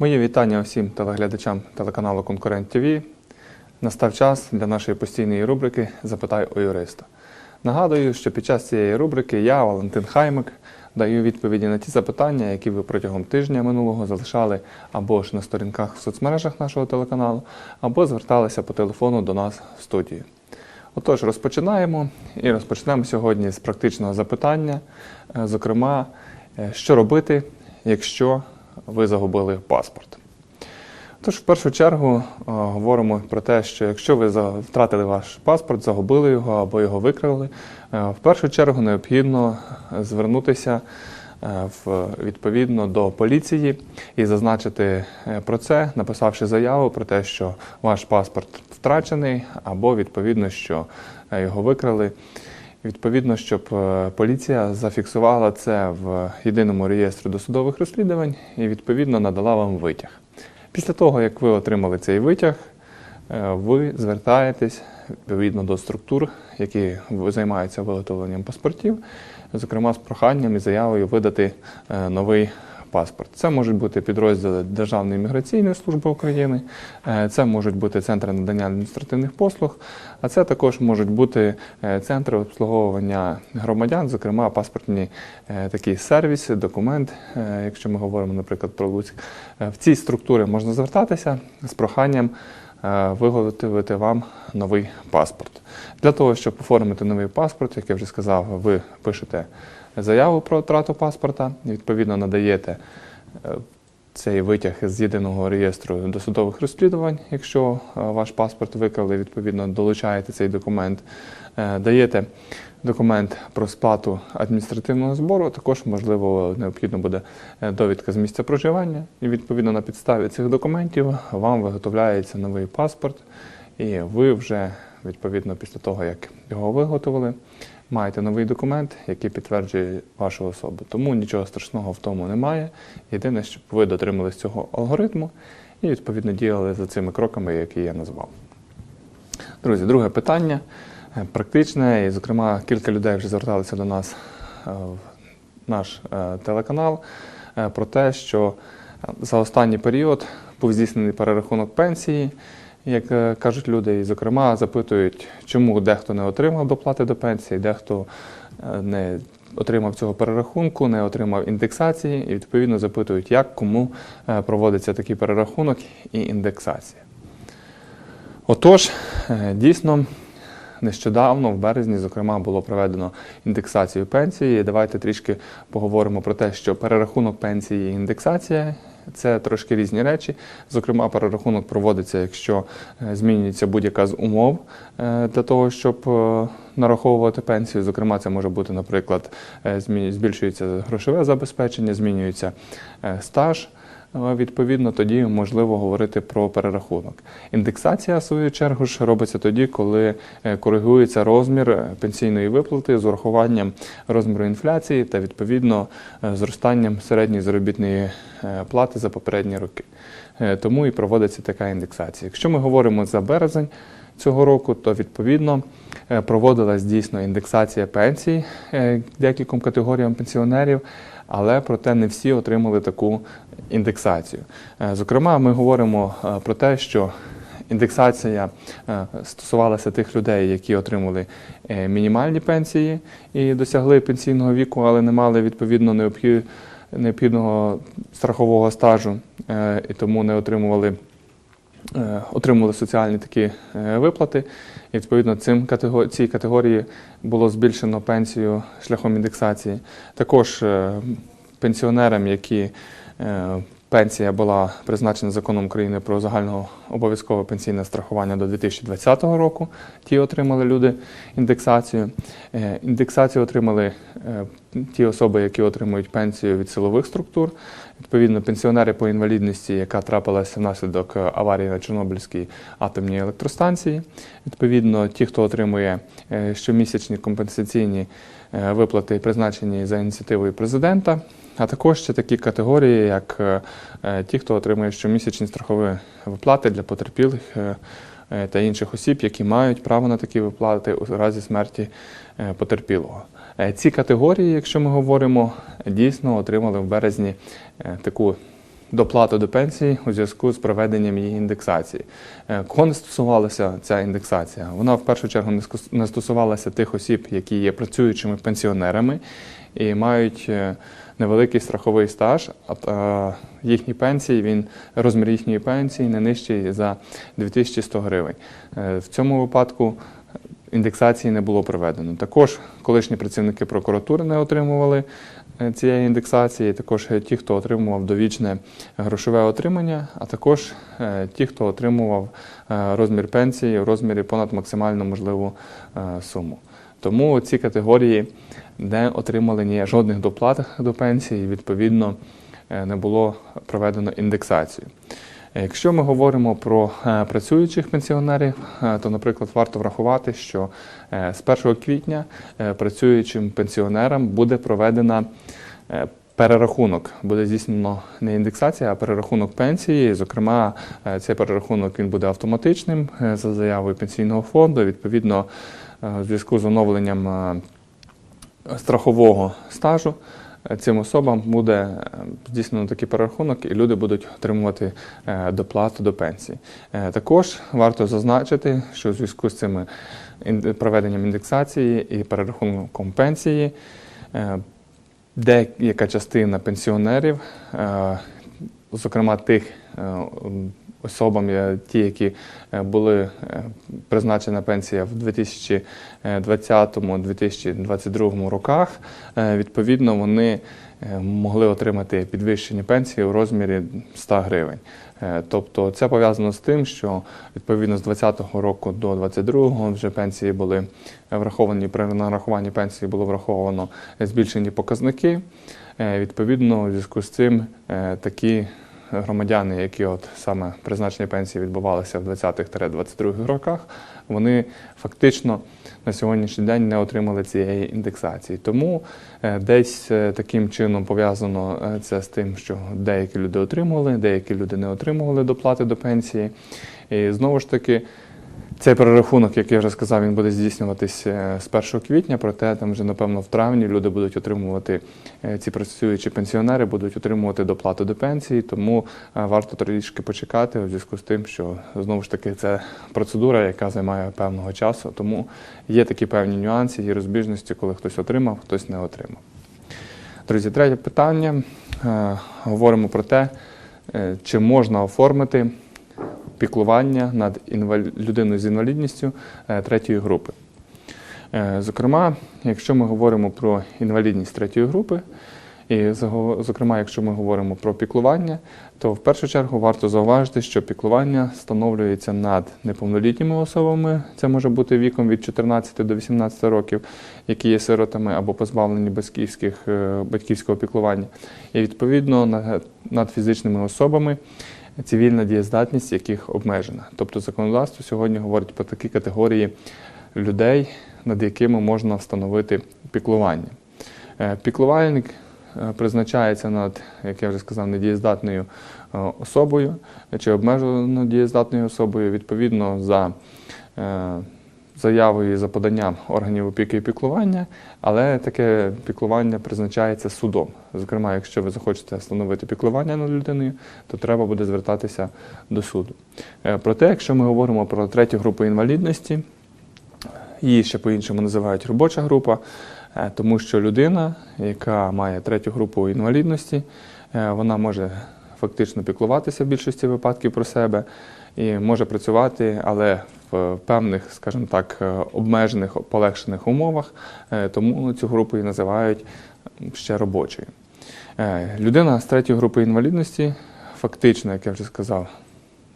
Мої вітання усім телеглядачам телеканалу Конкурент ТВ. Настав час для нашої постійної рубрики Запитай у юриста. Нагадую, що під час цієї рубрики я, Валентин Хаймик, даю відповіді на ті запитання, які ви протягом тижня минулого залишали або ж на сторінках в соцмережах нашого телеканалу, або зверталися по телефону до нас в студію. Отож, розпочинаємо і розпочнемо сьогодні з практичного запитання, е, зокрема, е, що робити, якщо ви загубили паспорт. Тож, в першу чергу, е, говоримо про те, що якщо ви втратили ваш паспорт, загубили його або його викрали, е, в першу чергу необхідно звернутися е, відповідно до поліції і зазначити про це, написавши заяву про те, що ваш паспорт втрачений, або відповідно, що його викрали. Відповідно, щоб е, поліція зафіксувала це в єдиному реєстрі досудових розслідувань і відповідно надала вам витяг. Після того, як ви отримали цей витяг, е, ви звертаєтесь відповідно до структур, які займаються виготовленням паспортів, зокрема з проханням і заявою видати е, новий паспорт. Це можуть бути підрозділи Державної міграційної служби України, е, це можуть бути центри надання адміністративних послуг, а це також можуть бути е, центри обслуговування громадян, зокрема паспортні е, такі сервіси, документ, якщо ми говоримо, наприклад, про Луцьк. В ці структури можна звертатися з проханням виготовити вам новий паспорт. Для того, щоб оформити новий паспорт, як я вже сказав, ви пишете заяву про втрату паспорта, відповідно надаєте е, цей витяг з єдиного реєстру досудових розслідувань, якщо е, ваш паспорт викрали, відповідно долучаєте цей документ, Е, даєте документ про сплату адміністративного збору. Також, можливо, необхідно буде довідка з місця проживання, і відповідно на підставі цих документів вам виготовляється новий паспорт, і ви вже відповідно після того, як його виготовили, маєте новий документ, який підтверджує вашу особу. Тому нічого страшного в тому немає. Єдине, щоб ви дотримались цього алгоритму і відповідно діяли за цими кроками, які я назвав. Друзі, друге питання е, практичне, і, зокрема, кілька людей вже зверталися до нас е, в наш е, телеканал про те, що за останній період був здійснений перерахунок пенсії, як е, кажуть люди, і, зокрема, запитують, чому дехто не отримав доплати до пенсії, дехто е, не отримав цього перерахунку, не отримав індексації, і відповідно запитують, як кому е, проводиться такий перерахунок і індексація. Отож, дійсно, нещодавно, в березні, зокрема, було проведено індексацію пенсії. Давайте трішки поговоримо про те, що перерахунок пенсії і індексація це трошки різні речі. Зокрема, перерахунок проводиться, якщо е, змінюється будь-яка з умов е, для того, щоб е, нараховувати пенсію. Зокрема, це може бути, наприклад, збільшується грошове забезпечення, змінюється стаж. Е, Відповідно, тоді можливо говорити про перерахунок. Індексація, в свою чергу, ж робиться тоді, коли е, коригується розмір е, пенсійної виплати з урахуванням розміру інфляції та відповідно е, зростанням середньої заробітної плати за попередні роки. Тому і проводиться така індексація. Якщо ми говоримо за березень цього року, то відповідно проводилась дійсно індексація пенсій декільком категоріям пенсіонерів, але проте не всі отримали таку індексацію. Е, Зокрема, ми говоримо е, про те, що індексація е, стосувалася тих людей, які отримали мінімальні пенсії і досягли пенсійного віку, але не мали відповідно необхід- необхідного страхового стажу і тому не отримували. Отримували соціальні такі виплати, і відповідно цим цій категорії було збільшено пенсію шляхом індексації. Також е, пенсіонерам, які е, пенсія була призначена законом України про загальнообов'язкове пенсійне страхування до 2020 року. Ті отримали люди індексацію. Е, Індексацію отримали е, ті особи, які отримують пенсію від силових структур. Відповідно, пенсіонери по інвалідності, яка трапилася внаслідок е, аварії на Чорнобильській атомній електростанції. Відповідно, ті, хто отримує щомісячні компенсаційні виплати, призначені за ініціативою президента. А також ще такі категорії, як е, е, ті, хто отримує щомісячні страхові виплати для потерпілих е, та інших осіб, які мають право на такі виплати у разі смерті потерпілого. Ці категорії, якщо ми говоримо, дійсно отримали в березні таку доплату до пенсії у зв'язку з проведенням її індексації. Кого не стосувалася ця індексація? Вона в першу чергу не стосувалася тих осіб, які є працюючими пенсіонерами і мають невеликий страховий стаж, а їхні пенсії, він розмір їхньої пенсії не нижчий за 2100 гривень. Е, В цьому випадку індексації не було проведено. Також колишні працівники прокуратури не отримували е, цієї індексації, також е, ті, хто отримував довічне грошове отримання, а також ті, хто отримував розмір пенсії в розмірі понад максимально можливу суму. Тому ці категорії не отримали ні жодних доплат до пенсії, відповідно, е, не було проведено індексацію. Якщо ми говоримо про е, працюючих пенсіонерів, е, то, наприклад, варто врахувати, що з 1 квітня працюючим пенсіонерам буде проведена перерахунок. Буде здійснено не індексація, а перерахунок пенсії. Зокрема, цей перерахунок він буде автоматичним за заявою пенсійного фонду. Відповідно, е, у зв'язку з оновленням е, страхового стажу е, цим особам буде здійснено такий перерахунок, і люди будуть отримувати доплату до пенсії. Також варто зазначити, що у зв'язку з цим проведенням індексації і перерахунком пенсії деяка частина пенсіонерів, зокрема тих особам, ті, які е, були е, призначена пенсія в 2020-2022 роках, е, відповідно, вони могли отримати підвищення пенсії у розмірі 100 гривень. Тобто це пов'язано з тим, що відповідно з 2020 року до 2022 вже пенсії були враховані при нарахуванні пенсії було враховано збільшені показники. Відповідно, у зв'язку з цим такі громадяни, які от саме призначення пенсії відбувалися в 20-22 роках, вони фактично на сьогоднішній день не отримали цієї індексації. Тому е, десь е, таким чином пов'язано е, це з тим, що деякі люди отримували, деякі люди не отримували доплати до пенсії. І знову ж таки. Цей перерахунок, як я вже сказав, він буде здійснюватись е, з 1 квітня, проте там вже, напевно, в травні люди будуть отримувати, е, ці працюючі пенсіонери будуть отримувати доплату до пенсії, тому е, варто трішки почекати у зв'язку з тим, що знову ж таки це процедура, яка займає певного часу, тому є такі певні нюанси, є розбіжності, коли хтось отримав, хтось не отримав. Друзі, третє питання. Говоримо про те, чи можна оформити піклування над людиною з інвалідністю е, третьої групи. Е, Зокрема, якщо ми говоримо про інвалідність третьої групи, і зокрема, якщо ми говоримо про піклування, то в першу чергу варто зауважити, що піклування встановлюється над неповнолітніми особами, це може бути віком від 14 до 18 років, які є сиротами або позбавлені батьківських, е, батьківського піклування, і відповідно над фізичними особами, цивільна дієздатність яких обмежена. Тобто законодавство сьогодні говорить про такі категорії людей, над якими можна встановити піклування. Е, Піклувальник е, призначається над, як я вже сказав, недієздатною е, особою чи обмежено дієздатною особою відповідно за заявою за поданням органів опіки і піклування, але таке піклування призначається судом. Зокрема, якщо ви захочете встановити піклування над людиною, то треба буде звертатися до суду. Е, Проте, якщо ми говоримо про третю групу інвалідності, її ще по-іншому називають робоча група, е, тому що людина, яка має третю групу інвалідності, е, вона може фактично піклуватися в більшості випадків про себе і може працювати, але в певних, скажімо так, е, обмежених, полегшених умовах, е, тому цю групу і називають ще робочою. Е, Людина з третьої групи інвалідності, фактично, як я вже сказав,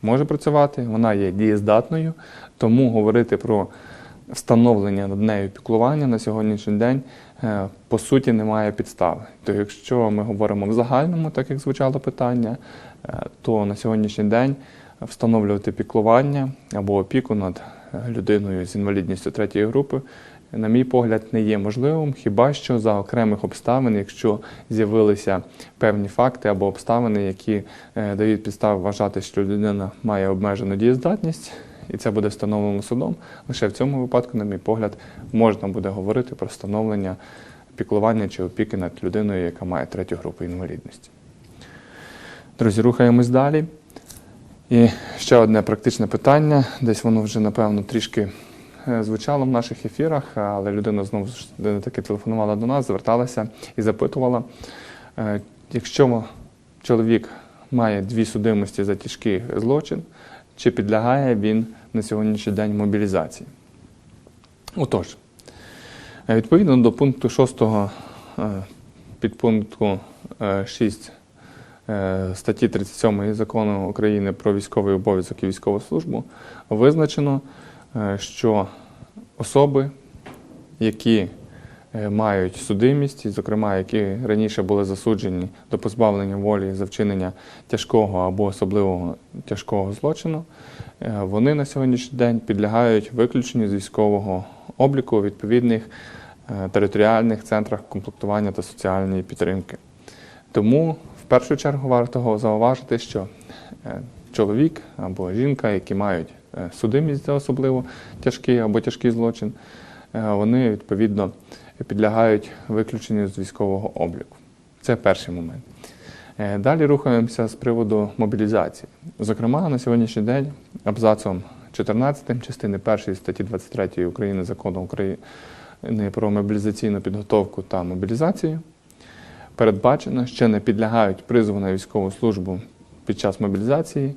може працювати, вона є дієздатною, тому говорити про встановлення над нею піклування на сьогоднішній день по суті немає підстави. То якщо ми говоримо в загальному, так як звучало питання, то на сьогоднішній день встановлювати піклування або опіку над людиною з інвалідністю третьої групи, на мій погляд, не є можливим, хіба що за окремих обставин, якщо з'явилися певні факти або обставини, які е, дають підстави вважати, що людина має обмежену дієздатність, і це буде встановлено судом. Лише в цьому випадку, на мій погляд, можна буде говорити про встановлення піклування чи опіки над людиною, яка має третю групу інвалідності. Друзі, рухаємось далі. І ще одне практичне питання. Десь воно вже, напевно, трішки е, звучало в наших ефірах, але людина знову ж таки телефонувала до нас, зверталася і запитувала, е, якщо чоловік має дві судимості за тяжкий злочин, чи підлягає він на сьогоднішній день мобілізації? Отож, е, відповідно до пункту 6 підпункту 6 е, статті 37 Закону України про військовий обов'язок і військову службу визначено, е, що особи, які е, мають судимість, зокрема, які раніше були засуджені до позбавлення волі за вчинення тяжкого або особливого тяжкого злочину, е, вони на сьогоднішній день підлягають виключенню з військового обліку у відповідних е, територіальних центрах комплектування та соціальної підтримки. Тому першу чергу варто зауважити, що е, чоловік або жінка, які мають е, судимість за особливо тяжкий або тяжкий злочин, е, вони відповідно підлягають виключенню з військового обліку. Це перший момент. Далі рухаємося з приводу мобілізації. Зокрема, на сьогоднішній день абзацом 14 частини 1 статті 23 України закону України про мобілізаційну підготовку та мобілізацію передбачено, що не підлягають призову на військову службу під час мобілізації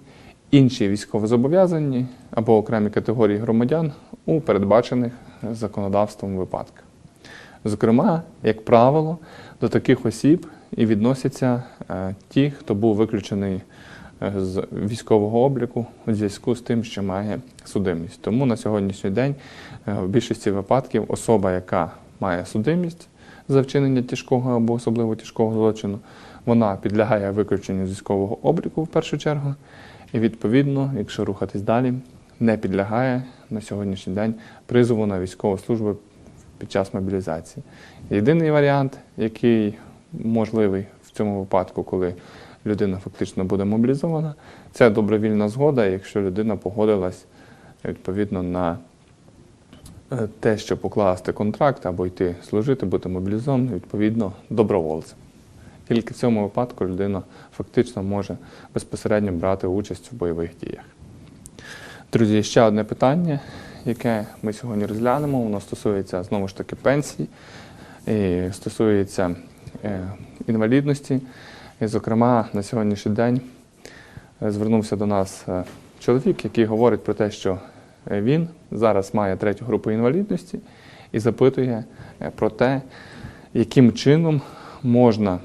інші військовозобов'язані або окремі категорії громадян у передбачених законодавством випадках. Зокрема, як правило, до таких осіб і відносяться е, ті, хто був виключений е, з військового обліку у зв'язку з тим, що має судимість. Тому на сьогоднішній день е, в більшості випадків особа, яка має судимість за вчинення тяжкого або особливо тяжкого злочину, вона підлягає виключенню з військового обліку в першу чергу, і відповідно, якщо рухатись далі, не підлягає на сьогоднішній день призову на військову службу під час мобілізації. Єдиний варіант, який можливий в цьому випадку, коли людина фактично буде мобілізована, це добровільна згода, якщо людина погодилась відповідно на те, щоб покласти контракт або йти служити, бути мобілізованим, відповідно, добровольцем. Тільки в цьому випадку людина фактично може безпосередньо брати участь в бойових діях. Друзі, ще одне питання, яке ми сьогодні розглянемо, воно стосується знову ж таки пенсій, і стосується е, інвалідності. І, зокрема, на сьогоднішній день е, звернувся до нас е, чоловік, який говорить про те, що е, він зараз має третю групу інвалідності і запитує е, про те, яким чином можна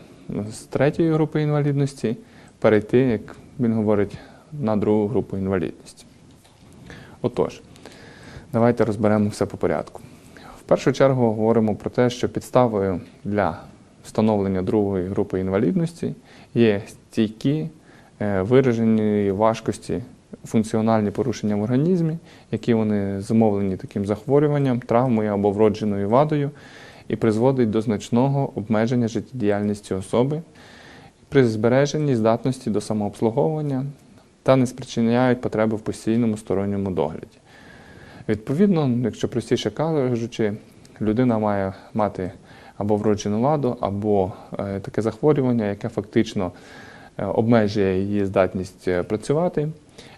з третьої групи інвалідності перейти, як він говорить, на другу групу інвалідності. Отож, давайте розберемо все по порядку. В першу чергу говоримо про те, що підставою для встановлення другої групи інвалідності є стійкі е, виражені важкості функціональні порушення в організмі, які вони зумовлені таким захворюванням, травмою або вродженою вадою, і призводить до значного обмеження життєдіяльності особи при збереженні здатності до самообслуговування та не спричиняють потреби в постійному сторонньому догляді. Відповідно, якщо простіше кажучи, людина має мати або вроджену ладу, або е, таке захворювання, яке фактично обмежує її здатність е, працювати,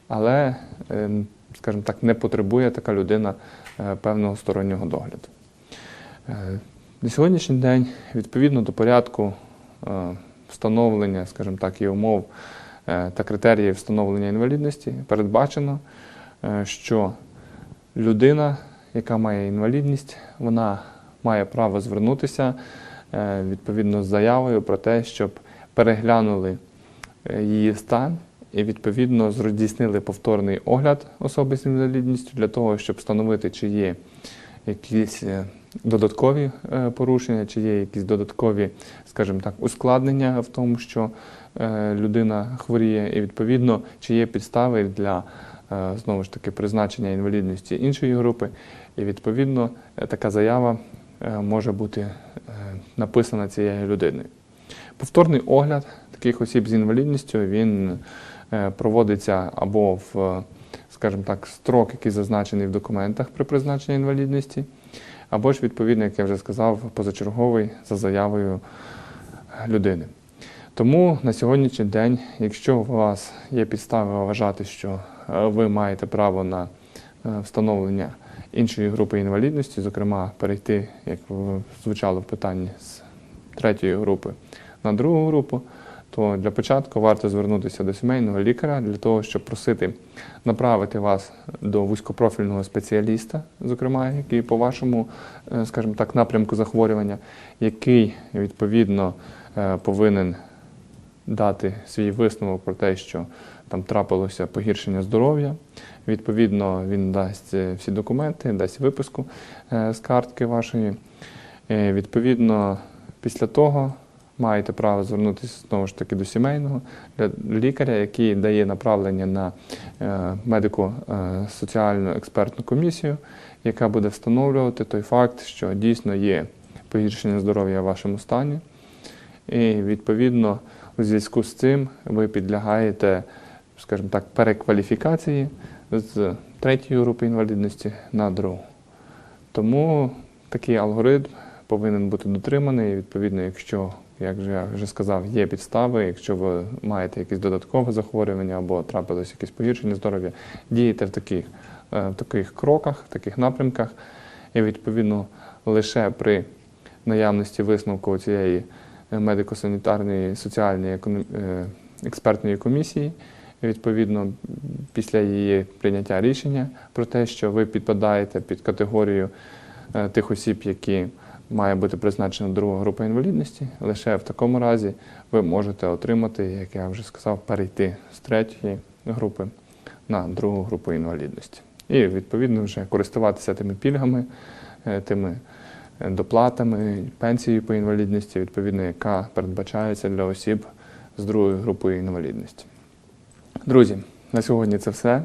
але, е, скажімо так, не потребує така людина е, певного стороннього догляду. Е, На сьогоднішній день, відповідно до порядку е, встановлення, скажімо так, і умов е, та критеріїв встановлення інвалідності, передбачено, е, що людина, яка має інвалідність, вона має право звернутися е, відповідно з заявою про те, щоб переглянули е, її стан і відповідно здійснили повторний огляд особи з інвалідністю для того, щоб встановити, чи є якісь е, додаткові е, порушення, чи є якісь додаткові, скажімо так, ускладнення в тому, що е, людина хворіє, і відповідно, чи є підстави для е, знову ж таки призначення інвалідності іншої групи, і відповідно е, така заява е, може бути е, написана цією людиною. Повторний огляд таких осіб з інвалідністю він е, проводиться або в, скажімо так, строк, який зазначений в документах при призначенні інвалідності, або ж, відповідно, як я вже сказав, позачерговий за заявою людини. Тому на сьогоднішній день, якщо у вас є підстави вважати, що е, ви маєте право на е, встановлення іншої групи інвалідності, зокрема перейти, як звучало в питанні, з третьої групи на другу групу, то для початку варто звернутися до сімейного лікаря для того, щоб просити направити вас до вузькопрофільного спеціаліста, зокрема, який по вашому, е, скажімо так, напрямку захворювання, який відповідно е, повинен дати свій висновок про те, що там трапилося погіршення здоров'я. Відповідно, він дасть е, всі документи, дасть виписку з картки вашої. Відповідно, після того маєте право звернутися знову ж таки до сімейного лікаря, який дає направлення на е, медико-соціальну експертну комісію, яка буде встановлювати той факт, що дійсно є погіршення здоров'я в вашому стані. І відповідно у зв'язку з цим ви підлягаєте, скажімо так, перекваліфікації з третьої групи інвалідності на другу. Тому такий алгоритм повинен бути дотриманий. Відповідно, якщо, як же я вже сказав, є підстави, якщо ви маєте якесь додаткове захворювання або трапилось якесь погіршення здоров'я, дієте в таких, е, в таких кроках, в таких напрямках, і відповідно лише при наявності висновку цієї е, медико-санітарної соціальної е, експертної комісії. Відповідно, після її прийняття рішення про те, що ви підпадаєте під категорію тих осіб, які має бути призначена друга група інвалідності, лише в такому разі ви можете отримати, як я вже сказав, перейти з третьої групи на другу групу інвалідності. І відповідно вже користуватися тими пільгами, е, тими е, доплатами, пенсією по інвалідності, відповідно, яка передбачається для осіб з другою групою інвалідності. Друзі, на сьогодні це все.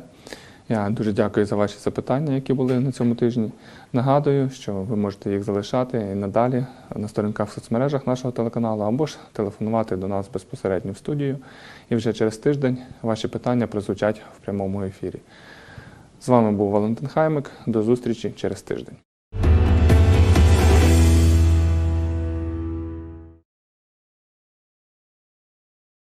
Я дуже дякую за ваші запитання, які були на цьому тижні. Нагадую, що ви можете їх залишати і надалі на сторінках в соцмережах нашого телеканалу або ж телефонувати до нас безпосередньо в студію. І вже через тиждень ваші питання прозвучать в прямому ефірі. З вами був Валентин Хаймик. До зустрічі через тиждень.